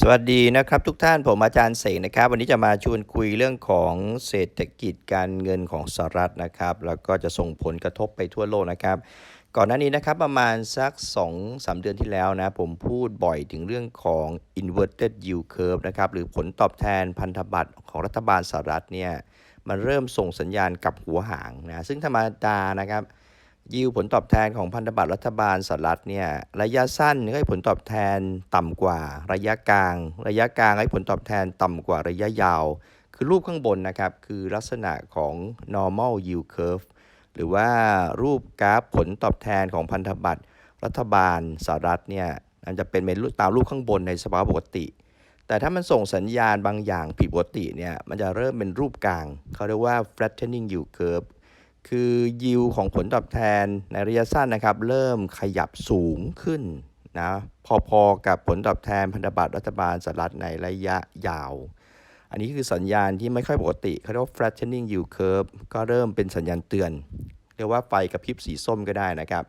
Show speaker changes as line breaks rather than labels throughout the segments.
สวัสดีนะครับทุกท่านผมอาจารย์เสกนะครับ วันนี้จะมาชวนคุยเรื่องของเศรษฐกิจการเงินของสหรัฐนะครับ แล้วก็จะส่งผลกระทบไปทั่วโลกนะครับ ก่อนหน้านี้นะครับประมาณสัก 2-3 เดือนที่แล้วนะผมพูดบ่อยถึงเรื่องของ inverted yield curve นะครับ หรือผลตอบแทนพันธบัตรของรัฐบาลสหรัฐเนี่ยมันเริ่มส่งสัญญาณกับหัวหางนะซึ่งธรรมดานะครับ ยิวผลตอบแทนของพันธบัตรรัฐบาลสหรัฐเนี่ยระยะสั้นให้ผลตอบแทนต่ำกว่าระยะกลาง ระยะกลางให้ผลตอบแทนต่ำกว่าระยะยาว คือรูปข้างบนนะครับคือลักษณะของ normal yield curve หรือว่ารูปกราฟผลตอบแทนของพันธบัตรรัฐบาลสหรัฐเนี่ยมันจะเป็นเป็นตามรูปข้างบนในสภาวะปกติ แต่ถ้ามันส่งสัญญาณบางอย่างผิดปกติเนี่ยมันจะเริ่มเป็นรูปกลางเขาเรียกว่า flattening yield curve คือยิวของผลตอบแทนในระยะสั้นนะครับ เริ่มขยับสูงขึ้นนะพอๆกับผลตอบแทนพันธบัตรรัฐบาลสหรัฐในระยะยาว อันนี้คือสัญญาณที่ไม่ค่อยปกติเขาเรียกว่า flattening yield curve ก็เริ่มเป็นสัญญาณเตือน เรียกว่าไฟกระพริบสีส้มก็ได้นะครับ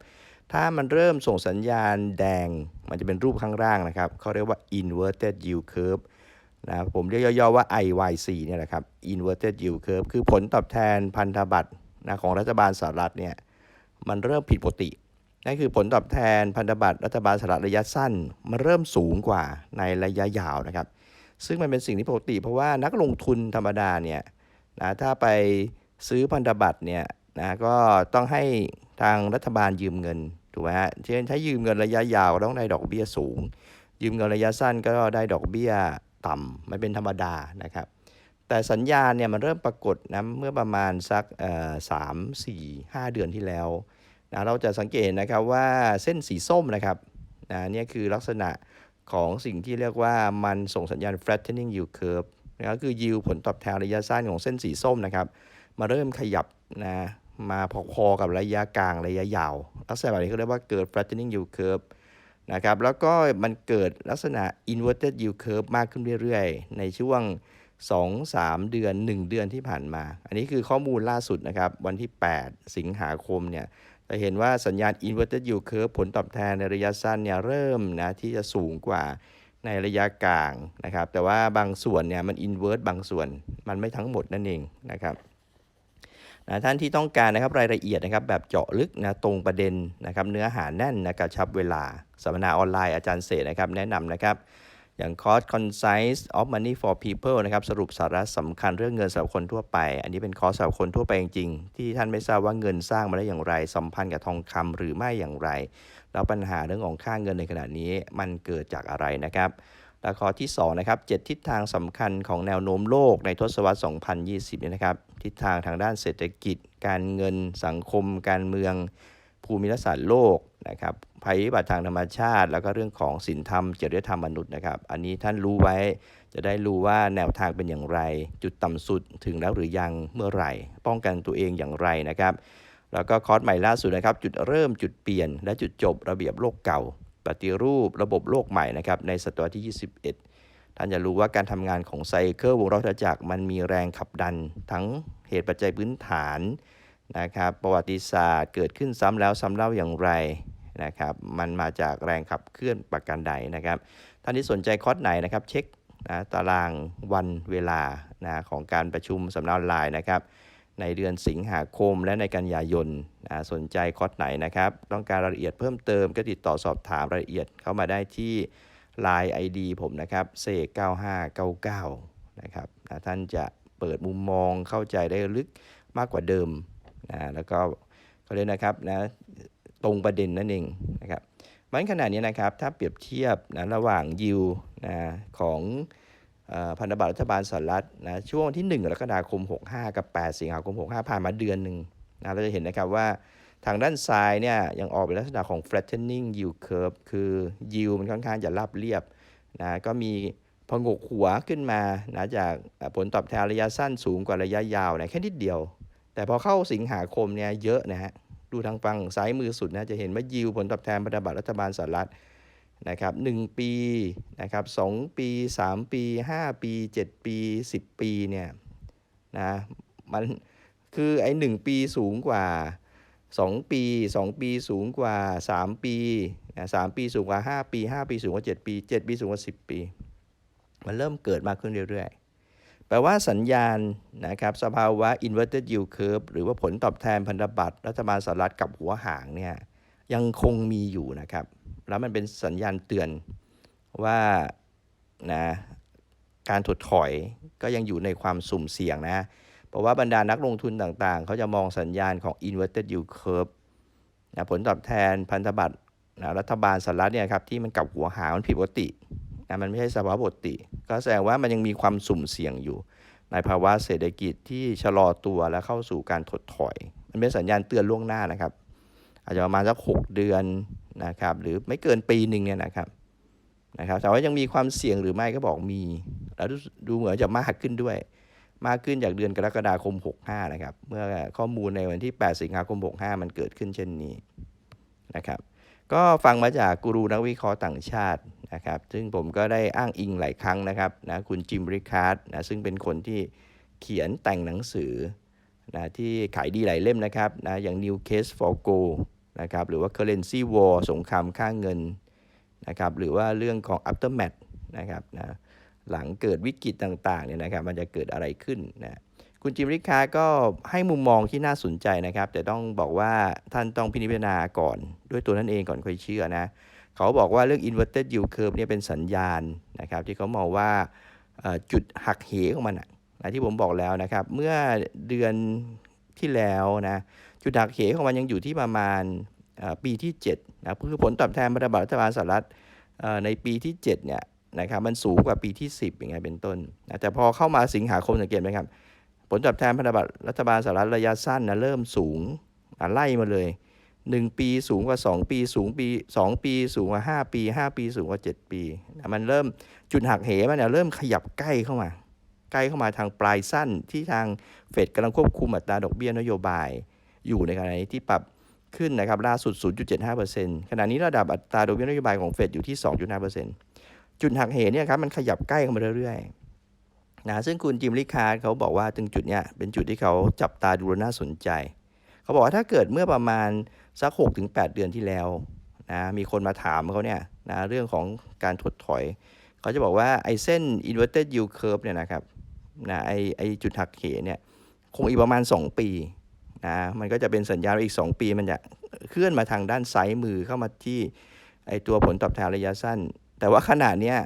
ถ้ามันเริ่มส่งสัญญาณแดง มันจะเป็นรูปข้างล่างนะครับเขาเรียกว่า inverted yield curve นะผมเรียกย่อๆว่า IYC เนี่ยแหละครับ inverted yield curve คือผลตอบแทนพันธบัตร นะของรัฐบาลสหรัฐเนี่ยมันเริ่มผิดปกติ นั่นคือผลตอบแทนพันธบัตรรัฐบาลสหรัฐระยะสั้น มันเริ่มสูงกว่าในระยะยาวนะครับ ซึ่งมันเป็นสิ่งที่ปกติ เพราะว่านักลงทุนธรรมดาเนี่ยนะถ้าไปซื้อพันธบัตรเนี่ยนะก็ต้องให้ทางรัฐบาลยืมเงินถูกไหมฮะเช่นถ้ายืมเงินระยะยาวต้องได้ดอกเบี้ยสูง ยืมเงินระยะสั้นก็ได้ดอกเบี้ยต่ำมันเป็นธรรมดานะครับ แต่สัญญาณเนี่ยมันเริ่มปรากฏนะเมื่อประมาณสักสามสี่ห้าเดือนที่แล้วนะเราจะสังเกตนะครับว่าเส้นสีส้มนะครับนะนี่คือลักษณะของสิ่งที่เรียกว่ามันส่งสัญญาณ flattening yield curve นะก็คือ yield ผลตอบแทนระยะสั้นของเส้นสีส้มนะครับ มาเริ่มขยับนะมาพอๆกับระยะกลางระยะยาว ลักษณะแบบนี้เขาเรียกว่าเกิด flattening yield curve นะครับแล้วก็มันเกิดลักษณะ inverted yield curve มากขึ้นเรื่อยๆ ในช่วง 2 3 เดือน 1 เดือนที่ผ่านมา อันนี้คือข้อมูลล่าสุดนะครับ วันที่ 8 สิงหาคมเนี่ยจะเห็นว่าสัญญาณ inverted yield curve ผลตอบแทนในระยะสั้นเนี่ยเริ่มนะที่จะสูงกว่าในระยะกลางนะครับ แต่ว่าบางส่วนเนี่ยมัน invert บางส่วนมันไม่ทั้งหมดนั่นเองนะครับนะท่านที่ต้องการนะครับรายละเอียดนะครับแบบเจาะลึกนะตรงประเด็นนะครับเนื้อหาแน่นนะกระชับเวลาสัมมนาออนไลน์อาจารย์เสนะครับแนะนำนะครับ อย่างคอร์ส Concise of Money for People นะครับสรุปสาระสำคัญเรื่องเงินสำหรับคนทั่วไป อันนี้เป็นคอร์สสำหรับคนทั่วไปจริงๆ ที่ท่านไม่ทราบว่าเงินสร้างมาได้อย่างไร สัมพันธ์กับทองคำหรือไม่อย่างไร แล้วปัญหาเรื่องของค่าเงินในขณะนี้มันเกิดจากอะไรนะครับและข้อที่2นะครับ7ทิศทางสำคัญของแนวโน้มโลกในทศวรรษ 2020เนี่ยนะครับ ทิศทางทางด้านเศรษฐกิจ การเงินสังคม การเมือง ภูมิรัศาสตร์โลกนะครับภัยพิบัติทางธรรมชาติ แล้วก็เรื่องของศีลธรรมจริยธรรมมนุษย์นะครับ อันนี้ท่านรู้ไว้จะได้รู้ว่าแนวทางเป็นอย่างไร จุดต่ำสุดถึงแล้วหรือยังเมื่อไหร่ ป้องกันตัวเองอย่างไรนะครับแล้วก็คอร์สใหม่ล่าสุดนะครับ จุดเริ่มจุดเปลี่ยน และจุดจบระเบียบโลกเก่า ปฏิรูประบบโลกใหม่นะครับในศตวรรษที่ 21 ท่านจะรู้ว่าการทำงานของไซเคิลวงรอบจักรมันมีแรงขับดัน ทั้งเหตุปัจจัยพื้นฐาน นะครับประวัติศาสตร์เกิดขึ้นซ้ำแล้วซ้ำเล่าอย่างไรนะครับมันมาจากแรงขับเคลื่อนประการใดนะครับท่านที่สนใจคอร์สไหนนะครับเช็คนะตารางวันเวลานะของการประชุมสำนักออนไลน์นะครับในเดือนสิงหาคมและในกันยายนนะสนใจคอร์สไหนนะครับ ต้องการรายละเอียดเพิ่มเติมก็ติดต่อสอบถามรายละเอียดเข้ามาได้ที่ Line ID ผมนะครับเซ9599นะครับนะท่านจะเปิดมุมมองเข้าใจได้ลึกมากกว่าเดิม นะแล้วก็เขาเรียกนะครับนะตรงประเด็นนั่นเองนะครับมันขนาดนี้นะครับถ้าเปรียบเทียบนะระหว่างยิวนะของพันธบัตรรัฐบาลสหรัฐนะช่วงที่ 1กรกฎาคม 65 กับ 8 สิงหาคม 65 ผ่านมาเดือนหนึ่งนะเราจะเห็นนะครับว่าทางด้านซ้ายเนี่ยยังออกเป็นลักษณะของ flattening yield curve คือ yield มันค่อนข้างจะราบเรียบนะก็มีพงกหัวขึ้นมานะจากผลตอบแทนระยะสั้นสูงกว่าระยะยาวนะแค่นิดเดียว แต่พอเข้าสิงหาคมเนี่ยเยอะนะฮะ ดูทางฝั่งซ้ายมือสุดนะจะเห็นว่ายิวผลตอบแทนพันธบัตรรัฐบาลสหรัฐนะครับหปีนะครับสปี 3 ปี 5 ปี 7 ปี 10 ปีเนี่ยนะมันคือไอ้หปีสูงกว่า 2 ปี 2 ปีสูงกว่า 3 ปีนะ3ปีสูงกว่า 5 ปี 5 ปีสูงกว่า 7 ปี 7 ปีสูงกว่า 10 ปี มันเริ่มเกิดมากขึ้นเรื่อยๆ แปลว่าสัญญาณนะครับสภาวะ inverted yield curve หรือว่าผลตอบแทนพันธบัตรรัฐบาลสหรัฐกับหัวหางเนี่ยยังคงมีอยู่นะครับ แล้วมันเป็นสัญญาณเตือนว่านะการถดถอยก็ยังอยู่ในความสุ่มเสี่ยงนะ เพราะว่าบรรดานักลงทุนต่างๆ เขาจะมองสัญญาณของ inverted yield curve นะผลตอบแทนพันธบัตรนะรัฐบาลสหรัฐเนี่ยครับที่มันกลับหัวหางมันผิดปกติ นะมันไม่ใช่สภาวะปกติ ก็แสดงว่ามันยังมีความสุ่มเสี่ยงอยู่ ในภาวะเศรษฐกิจที่ชะลอตัวและเข้าสู่การถดถอย มันเป็นสัญญาณเตือนล่วงหน้านะครับ อาจจะประมาณสักหกเดือนนะครับหรือไม่เกินปีหนึ่งเนี่ยนะครับนะครับแต่ว่ายังมีความเสี่ยงหรือไม่ก็บอกมี แล้วดูดูเหมือนจะมากขึ้นด้วย มากขึ้นจากเดือนกรกฎาคม 65 นะครับ เมื่อข้อมูลในวันที่ 8 สิงหาคม 65 มันเกิดขึ้นเช่นนี้นะครับ ก็ฟังมาจากกูรูนักวิเคราะห์ต่างชาตินะครับ ซึ่งผมก็ได้อ้างอิงหลายครั้งนะครับนะคุณจิมริคาร์ดนะซึ่งเป็นคนที่เขียนแต่งหนังสือนะที่ขายดีหลายเล่มนะครับนะอย่าง New Case for Gold นะครับหรือว่า Currency War สงครามค่าเงินนะครับหรือว่าเรื่องของ Aftermath นะครับนะหลังเกิดวิกฤตต่างๆเนี่ยนะครับมันจะเกิดอะไรขึ้นนะ คุณจิมริคาก็ให้มุมมองที่น่าสนใจนะครับ แต่ต้องบอกว่าท่านต้องพิจารณาก่อนด้วยตัวท่านเองก่อนค่อยเชื่อนะเขาบอกว่าเรื่อง inverted yield curve เนี่ยเป็นสัญญาณนะครับ ที่เขามองว่าจุดหักเหของมันนะที่ผมบอกแล้วนะครับ เมื่อเดือนที่แล้วนะจุดหักเหของมันยังอยู่ที่ประมาณปีที่7นะคือผลตอบแทนพันธบัตรรัฐบาลสหรัฐในปีที่7เนี่ยนะครับมันสูงกว่าปีที่ 10 อย่างเงี้ยเป็นต้นนะแต่พอเข้ามาสิงหาคมสังเกตไหมครับ ลตอบแทนพันธบัตรรัฐบาลสหรัฐระยะสั้นนะเริ่มสูงไล่มาเลย 1 ปีสูงกว่า 2 ปีสูงปี 2 ปีสูงกว่า 5 ปี 5 ปีสูงกว่า 7 ปี มันเริ่มจุดหักเหมันเนี่ยเริ่มขยับใกล้เข้ามา ใกล้เข้ามาทางปลายสั้นที่ทางเฟดกำลังควบคุมอัตราดอกเบี้ยนโยบายอยู่ในขณะนี้ที่ปรับขึ้นนะครับล่าสุด 0.75%ขณะนี้ระดับอัตราดอกเบี้ยนโยบายของเฟดอยู่ที่ 2.5%จุดหักเหเนี่ยครับมันขยับใกล้เข้ามาเรื่อยๆ นะซึ่งคุณจิมลิคาร์ดเขาบอกว่าถึงจุดเนี้ยเป็นจุดที่เขาจับตาดูแลน่าสนใจ เขาบอกว่าถ้าเกิดเมื่อประมาณสัก6ถึง8เดือนที่แล้วนะมีคนมาถามเขาเนี่ยนะเรื่องของการถดถอยเขาจะบอกว่าไอ้เส้น inverted yield curve เนี่ยนะครับนะไอ้ไอ้จุดหักเหเนี่ยคงอีกประมาณ 2 ปีนะมันก็จะเป็นสัญญาณอีก 2 ปีมันจะเคลื่อนมาทางด้านซ้ายมือเข้ามาที่ไอตัวผลตอบแทนระยะสั้น แต่ว่าขณะเนี้ย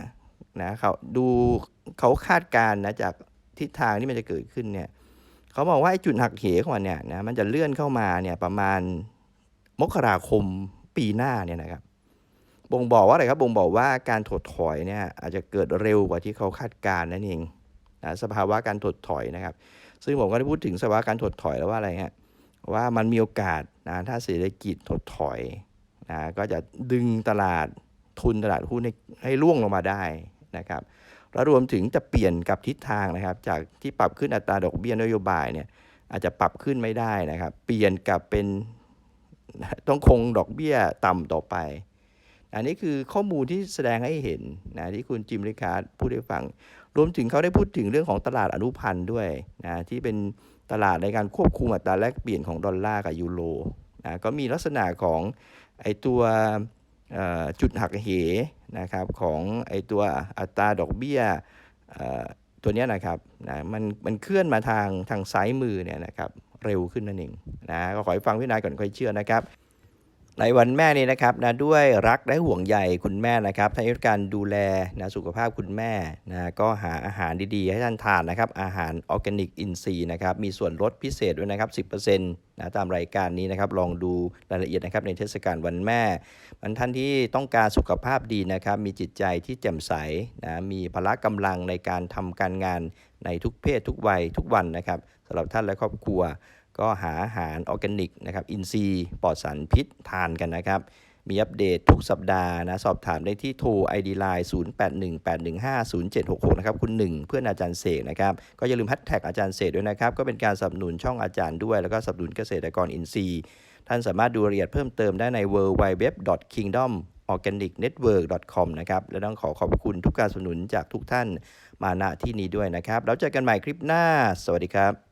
นะเขาดูเขาคาดการณ์นะจากทิศทางที่มันจะเกิดขึ้นเนี่ยเขาบอกว่าไอ้จุดหักเหของมันเนี่ยนะมันจะเลื่อนเข้ามาเนี่ยประมาณมกราคมปีหน้าเนี่ยนะครับบ่งบอกว่าอะไรครับบ่งบอกว่าการถดถอยเนี่ยอาจจะเกิดเร็วกว่าที่เขาคาดการณ์นั่นเองนะสภาวะการถดถอยนะครับ ซึ่งผมก็ได้พูดถึงสภาวะการถดถอยแล้วว่าอะไรฮะว่ามันมีโอกาสนะถ้าเศรษฐกิจถดถอยนะก็จะดึงตลาดทุนตลาดหุ้นให้ให้ร่วงลงมาได้ นะครับแล้วรวมถึงจะเปลี่ยนกับทิศทางนะครับ จากที่ปรับขึ้นอัตราดอกเบี้ยนโยบายเนี่ยอาจจะปรับขึ้นไม่ได้นะครับ เปลี่ยนกับเป็นต้องคงดอกเบี้ยต่ำต่อไป อันนี้คือข้อมูลที่แสดงให้เห็นนะที่คุณจิมริคาร์ดพูดให้ฟัง รวมถึงเขาได้พูดถึงเรื่องของตลาดอนุพันธ์ด้วยนะที่เป็นตลาดในการควบคุมอัตราแลกเปลี่ยนของดอลลาร์กับยูโรนะก็มีลักษณะของไอตัวจุดหักเห นะครับของไอตัวอัตราดอกเบี้ยตัวนี้นะครับนะมันมันเคลื่อนมาทางทางซ้ายมือเนี่ยนะครับเร็วขึ้นนั่นเองนะก็ขอให้ฟังพี่นายก่อนค่อยเชื่อนะครับ ในวันแม่นี้นะครับนะด้วยรักและห่วงใยคุณแม่นะครับท่านยุทธการดูแลนะสุขภาพคุณแม่นะก็หาอาหารดีๆ ให้ท่านทานนะครับ อาหารออร์แกนิกอินทรีย์นะครับมีส่วนลดพิเศษด้วยนะครับ 10%นะตามรายการนี้นะครับลองดูรายละเอียดนะครับในเทศกาลวันแม่มันท่านที่ต้องการสุขภาพดีนะครับมีจิตใจที่แจ่มใสนะมีพละกำลังในการทำการงานในทุกเพศทุกวัยทุกวันนะครับสำหรับท่านและครอบครัว ก็หาอาหารออร์แกนิกนะครับอินทรีย์ปลอดสารพิษทานกันนะครับ มีอัปเดตทุกสัปดาห์นะสอบถามได้ที่โทร ID Line 0818150766 นะครับ คุณหนึ่งเพื่อนอาจารย์เสกนะครับ ก็อย่าลืมแฮชแท็กอาจารย์เสกด้วยนะครับ ก็เป็นการสนับสนุนช่องอาจารย์ด้วย แล้วก็สนับสนุนเกษตรกรอินทรีย์ ท่านสามารถดูรายละเอียดเพิ่มเติมได้ใน w w w k i n g d o m o r g a n i c n e t w o r k c o m นะครับ และต้องขอขอบคุณทุกการสนับสนุนจากทุกท่านมาณที่นี้ด้วยนะครับ แล้วเจอกันใหม่คลิปหน้า สวัสดีครับ